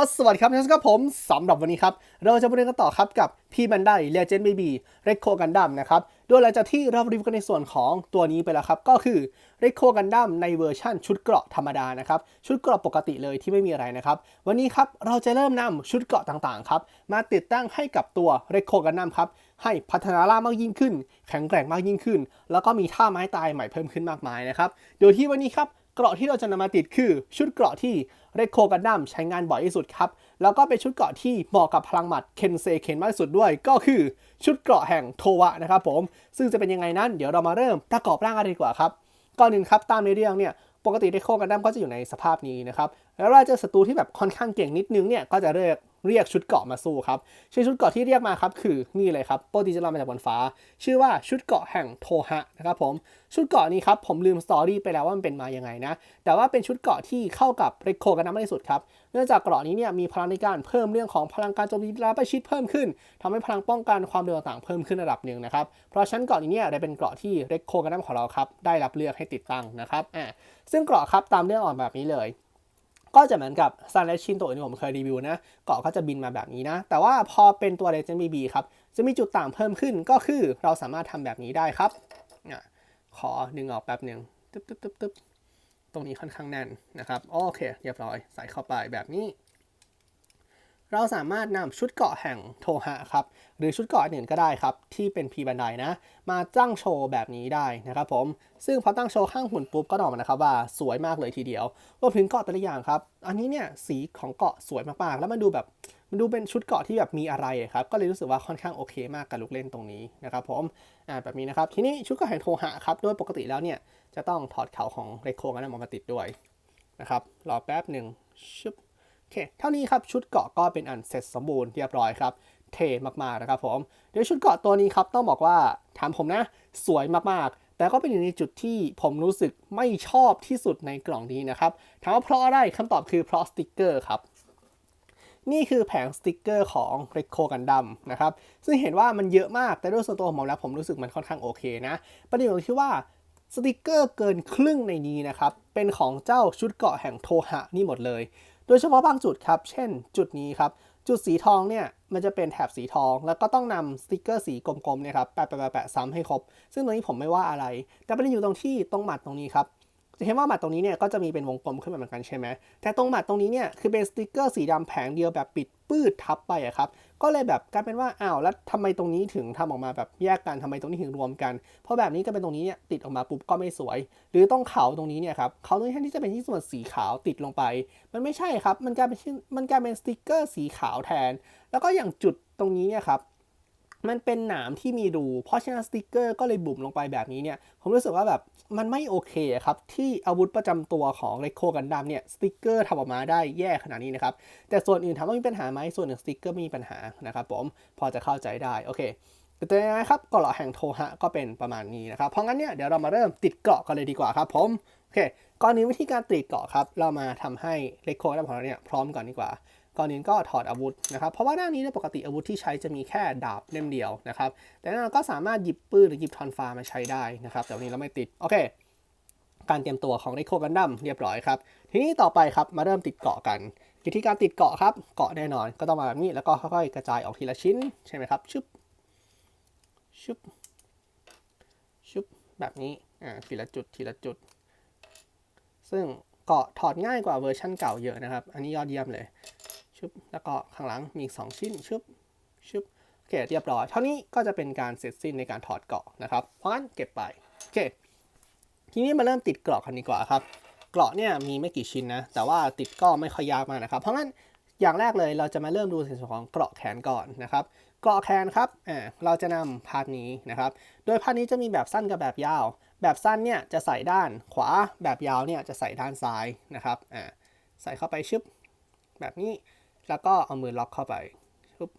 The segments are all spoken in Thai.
ก็สวัสดีครับท่านผู้ชมครับผมสำหรับวันนี้ครับ เราจะมาเรียนกันต่อครับกับพี่บันไดเลเจนด์บีบีเรคโคกันดัมนะครับโดยหลังจากที่เรารีวิวกันในส่วนของตัวนี้ไปแล้วครับ ก็คือเรคโคกันดัมในเวอร์ชั่นชุดเกราะธรรมดานะครับ ชุดเกราะปกติเลยที่ไม่มีอะไรนะครับ วันนี้ครับเราจะเริ่มนำชุดเกราะต่างๆครับ มาติดตั้งให้กับตัวเรคโคกันดัมครับ ให้พัฒนาล่ามากยิ่งขึ้น แข็งแกร่งมากยิ่งขึ้น แล้วก็มีท่าไม้ตายใหม่เพิ่มขึ้นมากมายนะครับโดยที่วันนี้ครับ เกราะที่เราจะนำมาติดคือชุดเกราะที่เรคโคกันดัมใช้งานบ่อยที่สุดครับ แล้วก็เป็นชุดเกราะที่เหมาะกับพลังหมัดเคนเซเคนมากที่สุดด้วย ก็คือชุดเกราะแห่งโทวะนะครับผม ซึ่งจะเป็นยังไงนั้นเดี๋ยวเรามาเริ่มประกอบร่างกันดีกว่าครับ ก่อนหนึ่งครับตามในเรื่องเนี่ยปกติเรคโคกันดัมก็จะอยู่ในสภาพนี้นะครับ แล้วเราเจอศัตรูที่แบบค่อนข้างเก่งนิดนึงเนี่ยก็จะเรียก เรียกชุดเกาะมาสู้ครับชื่อชุดเกาะที่เรียกมาครับคือนี่เลยครับโปรตีจะลอมาจากบนฟ้า ชื่อว่าชุดเกาะแห่งโทฮะนะครับผมชุดเกาะนี้ครับผมลืมสตอรี่ไปแล้วว่ามันเป็นมายังไงนะ แต่ว่าเป็นชุดเกาะที่เข้ากับเรคโคกันดัมมากที่สุดครับเนื่องจากเกราะนี้เนี่ยมีพลังในการเพิ่มเรื่องของพลังการโจมตีระยะประชิดเพิ่มขึ้นทำให้พลังป้องกันความเร็วต่างๆเพิ่มขึ้นระดับหนึ่งนะครับเพราะฉะนั้นเกราะนี้เนี่ยได้เป็นเกราะที่เรคโคกันดัมของเราครับได้รับเลือกให้ติดตั้งนะครับอ่าซึ่งเกราะครับตามเรื่องออกแบบนี้เลย ก็จะเหมือนกับซันและชินตัวอื่นที่ผมเคยรีวิวนะ เกาะก็จะบินมาแบบนี้นะ แต่ว่าพอเป็นตัวเลเจนด์บีบีครับ จะมีจุดต่างเพิ่มขึ้นก็คือเราสามารถทำแบบนี้ได้ครับอะขอดึงออกแป๊บหนึ่งตึ๊บตึ๊บตึ๊บตึ๊บตรงนี้ค่อนข้างแน่นนะครับ โอเค เรียบร้อย ใส่เข้าไปแบบนี้ เราสามารถนำชุดเกาะแห่งโทฮะครับ หรือชุดเกาะอื่นก็ได้ครับ ที่เป็นพีบันไดนะ มาตั้งโชว์แบบนี้ได้นะครับผม ซึ่งพอตั้งโชว์ข้างหุ่นปุ๊บก็ออกมานะครับว่าสวยมากเลยทีเดียวรวมถึงเกาะแต่ละอย่างครับ อันนี้เนี่ยสีของเกาะสวยมากๆ แล้วมันดูแบบมันดูเป็นชุดเกาะที่แบบมีอะไรครับ ก็เลยรู้สึกว่าค่อนข้างโอเคมากกับลูกเล่นตรงนี้นะครับผม อ่าแบบนี้นะครับ ทีนี้ชุดเกาะแห่งโทฮะครับ โดยปกติแล้วเนี่ยจะต้องถอดเขาของเรโคกันมาติดด้วยนะครับ รอแป๊บหนึ่งชึบ โอเคเท่านี้ครับชุดเกาะก็เป็นอันเสร็จสมบูรณ์เรียบร้อยครับ เท่มากๆนะครับผมเดี๋ยวชุดเกาะตัวนี้ครับต้องบอกว่าถามผมนะ สวยมากๆ แต่ก็เป็นอยู่ในจุดที่ผมรู้สึกไม่ชอบที่สุดในกล่องนี้นะครับถามว่าเพราะอะไรคำตอบคือเพราะสติกเกอร์ครับนี่คือแผงสติกเกอร์ของ r e c o กันดัมนะครับซึ่งเห็นว่ามันเยอะมากแต่ด้วยส่วนตัวของผมแล้วผมรู้สึกมันค่อนข้างโอเคนะ ประเด็นอยู่ที่ว่า สติกเกอร์เกินครึ่งในนี้นะครับ เป็นของเจ้าชุดเกาะแห่งโทหะนี่หมดเลย โดยเฉพาะบางจุดครับ เช่น จุดนี้ครับ จุดสีทองเนี่ย มันจะเป็นแถบสีทอง แล้วก็ต้องนำสติกเกอร์สีกลมๆเนี่ยครับ แปะแปแปะซ้ำให้ครบ ซึ่งตรงนี้ผมไม่ว่าอะไร แต่ประเด็นอยู่ตรงที่ตรงหมัดตรงนี้ครับ จะเห็นว่าหมัดตรงนี้เนี่ยก็จะมีเป็นวงกลมขึ้นมาเหมือนกันใช่ไหมแต่ตรงหมัดตรงนี้เนี่ยคือเป็นสติกเกอร์สีดำแผงเดียวแบบปิดปื้ดทับไปอะครับก็เลยแบบกลายเป็นว่าอ้าวแล้วทำไมตรงนี้ถึงทำออกมาแบบแยกกันทำไมตรงนี้ถึงรวมกัน เพราะแบบนี้ก็เป็นตรงนี้เนี่ยติดออกมาปุ๊บก็ไม่สวย หรือต้องเขาตรงนี้เนี่ยครับเขาตรงนี้แทนที่จะเป็นที่ส่วนสีขาวติดลงไป มันไม่ใช่ครับมันกลายเป็นมันกลายเป็นสติกเกอร์สีขาวแทน แล้วก็อย่างจุดตรงนี้เนี่ยครับ มันเป็นหนามที่มีรู เพราะฉะนั้นสติกเกอร์ก็เลยบุ๋มลงไปแบบนี้เนี่ย ผมรู้สึกว่าแบบมันไม่โอเคครับ ที่อาวุธประจำตัวของเลโคกันดัมเนี่ยสติกเกอร์ทำออกมาได้แย่ขนาดนี้นะครับ แต่ส่วนอื่นถามว่ามีปัญหาไหมส่วนหนึ่งสติกเกอร์ไม่มีปัญหานะครับผมพอจะเข้าใจได้โอเคแต่ยังไงครับเกราะแห่งโทฮะก็เป็นประมาณนี้นะครับเพราะงั้นเนี่ยเดี๋ยวเรามาเริ่มติดเกราะกันเลยดีกว่าครับผมโอเคก่อนนี้วิธีการติดเกราะครับเรามาทำให้เลโคกันดัมของเราเนี่ยพร้อมก่อนดีกว่า ก่อนอื่นก็ถอดอาวุธนะครับ เพราะว่าด้านนี้เนี่ยปกติอาวุธที่ใช้จะมีแค่ดาบเล่มเดียวนะครับ แต่เราก็สามารถหยิบปืนหรือหยิบทอนฟ้ามาใช้ได้นะครับ แต่วันนี้เราไม่ติด โอเค การเตรียมตัวของไดโคกันดัมเรียบร้อยครับ ทีนี้ต่อไปครับ มาเริ่มติดเกาะกัน วิธีการติดเกาะครับ เกาะแน่นอน ก็ต้องมาแบบนี้ แล้วก็ค่อยๆ กระจายออกทีละชิ้น ใช่ไหมครับ ชึบ ชึบ ชึบ แบบนี้ อ่า ทีละจุด ทีละจุด ซึ่งเกาะถอดง่ายกว่าเวอร์ชั่นเก่าเยอะนะครับ อันนี้ยอดเยี่ยมเลย ชึบแล้วก็ข้างหลังมีอีกสองชิ้นชึบชึบโอเคเรียบร้อย เท่านี้ก็จะเป็นการเสร็จสิ้นในการถอดเกาะนะครับ เพราะงั้นเก็บไปโอเคทีนี้มาเริ่มติดเกราะกันดีกว่าครับเกราะเนี่ยมีไม่กี่ชิ้นนะ แต่ว่าติดก็ไม่ค่อยยากมากนะครับ เพราะงั้นอย่างแรกเลยเราจะมาเริ่มดูในส่วนของเกราะแขนก่อนนะครับ เกราะแขนครับอ่าเราจะนำพาร์ทนี้นะครับ โดยพาร์ทนี้จะมีแบบสั้นกับแบบยาว แบบสั้นเนี่ยจะใส่ด้านขวา แบบยาวเนี่ยจะใส่ด้านซ้ายนะครับอ่าใส่เข้าไปชึบแบบนี้ แล้วก็เอามือล็อกเข้าไปชึบ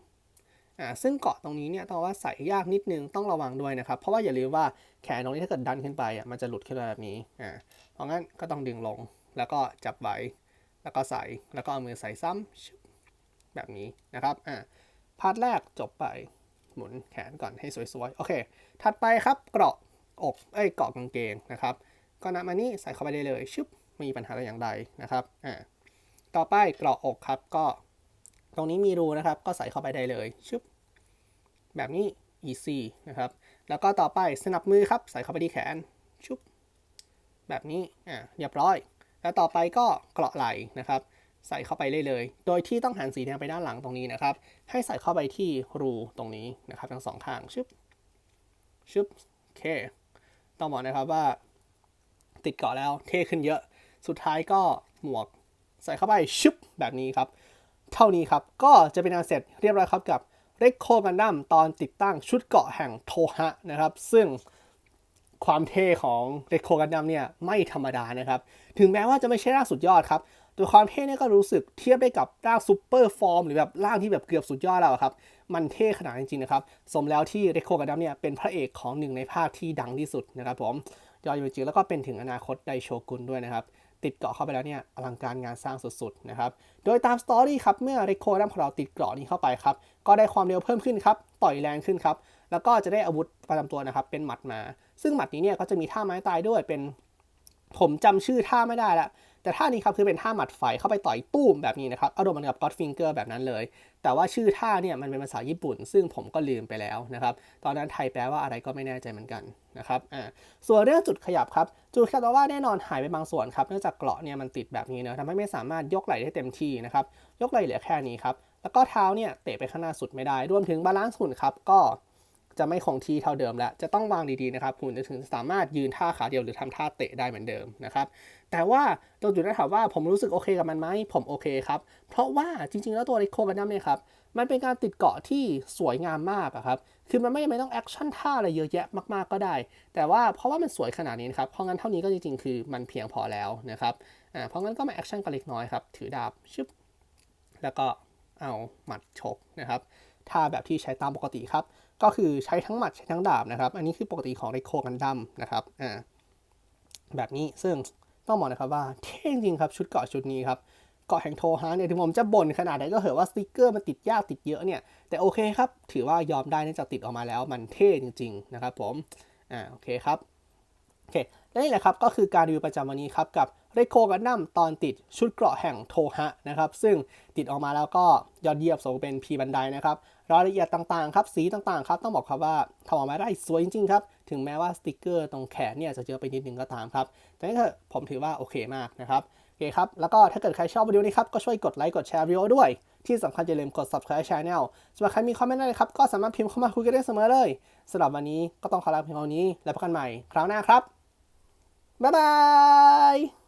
อ่าซึ่งเกาะตรงนี้เนี่ยต้องว่าใส่ยากนิดนึงต้องระวังด้วยนะครับ เพราะว่าอย่าลืมว่าแขนตรงนี้ถ้าเกิดดันขึ้นไปอะมันจะหลุดขึ้นมาแบบนี้อ่าเพราะงั้นก็ต้องดึงลงแล้วก็จับไว้แล้วก็ใส่แล้วก็เอามือใส่ซ้ำชึบแบบนี้นะครับอ่าพาร์ทแรกจบไปหมุนแขนก่อนให้สวยๆโอเค ถัดไปครับเกราะอกเอ้ยเกาะกางเกงนะครับก็นำอันนี้ใส่เข้าไปได้เลยชึบไม่มีปัญหาอะไรอย่างใดนะครับอ่าต่อไปเกราะอกครับก็ ตรงนี้มีรูนะครับ ก็ใส่เข้าไปได้เลยชึบแบบนี้ easy นะครับ แล้วก็ต่อไปสนับมือครับ ใส่เข้าไปที่แขนชุบแบบนี้อ่าเรียบร้อย แล้วต่อไปก็เกราะไหล่นะครับ ใส่เข้าไปเลยเลย โดยที่ต้องหันสีแดงไปด้านหลังตรงนี้นะครับ ให้ใส่เข้าไปที่รูตรงนี้นะครับ ทั้งสองข้างชึบชึบโอเค ต้องบอกนะครับว่า ติดเกาะแล้วเท่ขึ้นเยอะ สุดท้ายก็หมวก ใส่เข้าไปชึบแบบนี้ครับ เท่านี้ครับ ก็จะเป็นอันเสร็จเรียบร้อยครับกับเร c โคกันดั้มตอนติดตั้งชุดเกาะแห่งโทฮะนะครับ ซึ่งความเท่ของเร c โคกันดั้มเนี่ยไม่ธรรมดานะครับ ถึงแม้ว่าจะไม่ใช่ร่างสุดยอดครับแต่ความเท่เนี่ยก็รู้สึกเทียบได้กับร่างซูเปอร์ฟอร์มหรือแบบร่างที่แบบเกือบสุดยอดแล้วครับ มันเท่ขนาดจริงๆนะครับ สมแล้วที่เร c โคกันดัมเนี่ยเป็นพระเอกของหนึ่งในภาคที่ดังที่สุดนะครับผมยอดจริงๆแล้วก็เป็นถึงอนาคตไดโชกุนด้วยนะครับ ติดเกาะเข้าไปแล้วเนี่ยอลังการงานสร้างสุดๆนะครับโดยตามสตอรี่ครับเมื่อเรโคดัมของเราติดเกราะนี้เข้าไปครับก็ได้ความเร็วเพิ่มขึ้นครับต่อยแรงขึ้นครับแล้วก็จะได้อาวุธประจำตัวนะครับเป็นหมัดมา ซึ่งหมัดนี้เนี่ยก็จะมีท่าไม้ตายด้วยเป็น ผมจำชื่อท่าไม่ได้ละ แต่ท่านี้ครับคือเป็นท่าหมัดไฟเข้าไปต่อยตู้มแบบนี้นะครับอารมณ์เหมือนกับ God Finger แบบนั้นเลย แต่ว่าชื่อท่าเนี่ยมันเป็นภาษาญี่ปุ่น ซึ่งผมก็ลืมไปแล้วนะครับตอนนั้นไทยแปลว่าอะไรก็ไม่แน่ใจเหมือนกันนะครับอ่าส่วนเรื่องจุดขยับครับจุดขยับว่าแน่นอนหายไปบางส่วนครับเนื่องจากเกราะเนี่ยมันติดแบบนี้เนอะทำให้ไม่สามารถยกไหล่ได้เต็มที่นะครับยกไหล่เหลือแค่นี้ครับแล้วก็เท้าเนี่ยเตะไปข้างหน้าสุดไม่ได้รวมถึงบาลานซ์หุ่นครับก็จะไม่คงที่เท่าเดิมแล้ว จะต้องวางดีๆนะครับหุ่นจะถึงสามารถยืนท่าขาเดียวหรือทำท่าเตะได้เหมือนเดิมนะครับ แต่ว่าตรงจุดนั้นถามว่าผมรู้สึกโอเคกับมันไหมผมโอเคครับ เพราะว่าจริงๆ แล้วตัวริโคกันดั้มเนี่ยครับมันเป็นการติดเกาะที่สวยงามมากครับ คือมันไม่จำเป็นต้องแอคชั่นท่าอะไรเยอะแยะมากๆก็ได้ แต่ว่าเพราะว่ามันสวยขนาดนี้นะครับ เพราะงั้นเท่านี้ก็จริงๆ คือมันเพียงพอแล้วนะครับ อ่า เพราะงั้นก็มาแอคชั่นกันเล็กน้อยครับ ถือดาบชึบ แล้วก็เอาหมัดชกนะครับท่าแบบที่ใช้ตามปกติครับ ก็คือใช้ทั้งหมัดใช้ทั้งดาบนะครับ อันนี้คือปกติของเรโคกันดั้มนะครับ อ่า แบบนี้ ซึ่ง ต้องบอกนะครับว่าเท่จริงครับชุดเกาะชุดนี้ครับเกาะแห่งโทฮาเนี่ยถึงผมจะบ่นขนาดไหนก็เหอะว่าสติกเกอร์มันติดยากติดเยอะเนี่ยแต่โอเคครับ ถือว่ายอมได้เนื่องจากติดออกมาแล้วมันเท่จริง ๆ นะครับผมอ่าโอเคครับโอเคและนี่แหละครับก็คือการรีวิวประจำวันนี้ครับกับเรโคกันดั้มตอนติดชุดเกราะแห่งโทฮะนะครับซึ่งติดออกมาแล้วก็ยอดเยี่ยมสมเป็นพีบันไดนะครับรายละเอียดต่างๆครับสีต่างๆครับต้องบอกครับว่าทำออกมาได้สวยจริงๆครับ ถึงแม้ว่าสติกเกอร์ตรงแขนเนี่ยจะเจอไปนิดนึงก็ตามครับ แต่นี่คือผมถือว่าโอเคมากนะครับโอเคครับ แล้วก็ถ้าเกิดใครชอบวิดีโอนี้ครับ ก็ช่วยกดไลค์กดแชร์วิดีโอด้วย ที่สำคัญอย่าลืมกด subscribe channel สำหรับใครมีคอมเมนต์อะไรครับ ก็สามารถพิมพ์เข้ามาคุยกันได้เสมอเลยสำหรับวันนี้ก็ต้องขอลาเพียงเท่านี้ แล้วพบกันใหม่คราวหน้าครับบ๊ายบาย